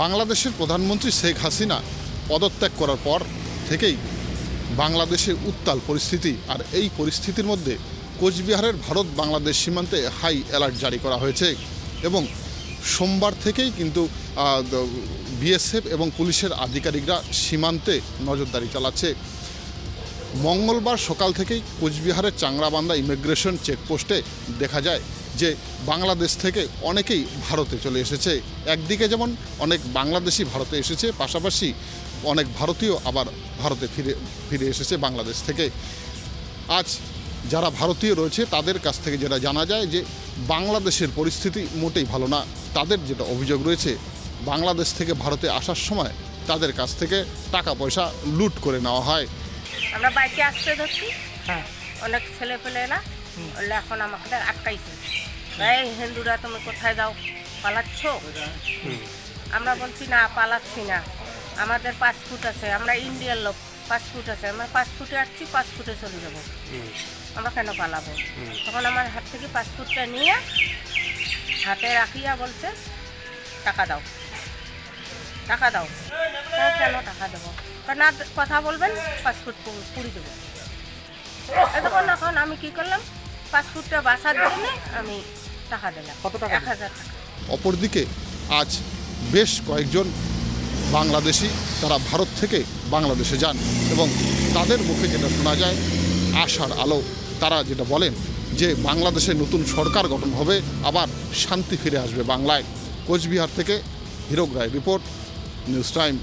বাংলাদেশের প্রধানমন্ত্রী শেখ হাসিনা পদত্যাগ করার পর থেকেই বাংলাদেশে উত্তাল পরিস্থিতি। আর এই পরিস্থিতির মধ্যে কোচবিহারের ভারত বাংলাদেশ সীমান্তে হাই অ্যালার্ট জারি করা হয়েছে এবং সোমবার থেকেই কিন্তু বিএসএফ এবং পুলিশের আধিকারিকরা সীমান্তে নজরদারি চালাচ্ছে। মঙ্গলবার সকাল থেকেই কোচবিহারের চাংরাবান্ধা ইমিগ্রেশন চেকপোস্টে দেখা যায় যে বাংলাদেশ থেকে অনেকেই ভারতে চলে এসেছে। একদিকে যেমন অনেক বাংলাদেশি ভারতে এসেছে পাশাপাশি অনেক ভারতীয় আবার ভারতে ফিরে ফিরে এসেছে বাংলাদেশ থেকে। আজ যারা ভারতীয় রয়েছে তাদের কাছ থেকে যেটা জানা যায় যে বাংলাদেশের পরিস্থিতি মোটেই ভালো না। তাদের যেটা অভিযোগ রয়েছে বাংলাদেশ থেকে ভারতে আসার সময় তাদের কাছ থেকে টাকা পয়সা লুট করে নেওয়া হয়। আমরা বাইকে আসতে ধরছি। হ্যাঁ। অনেক ছেলে পেলেরা বললে এখন আমাকে আটকাইছে। এই হিন্দুরা তুমি কোথায় যাও? পালাচ্ছ? আমরা বলছি, না, পালাচ্ছি না। আমাদের পাসপোর্ট আছে। আমরা ইন্ডিয়ার লোক। পাসপোর্ট আছে। আমরা পাসপোর্টে আসছি পাসপোর্টে চলে যাব। আমরা কেন পালাবো? তখন আমার হাত থেকে পাসপোর্টটা নিয়ে হাতে রাখিয়া বলছে, টাকা দাও। টাকা দাও। কেন টাকা দেবো? না, কথা বলবেন পাসপোর্ট পুরি দেবো। তখন এখন আমি কি করলাম? পাসপোর্টটা বাসার জন্য আমি টাকা দিলাম। কত টাকা এক হাজার টাকা। অপরদিকে আজ বেশ কয়েকজন বাংলাদেশি তারা ভারত থেকে বাংলাদেশে যান এবং তাদের মুখে যেটা শোনা যায় আশার আলো তারা যেটা বলেন যে বাংলাদেশে নতুন সরকার গঠন হবে আবার শান্তি ফিরে আসবে বাংলায়। কোচবিহার থেকে Hirak Roy report news time.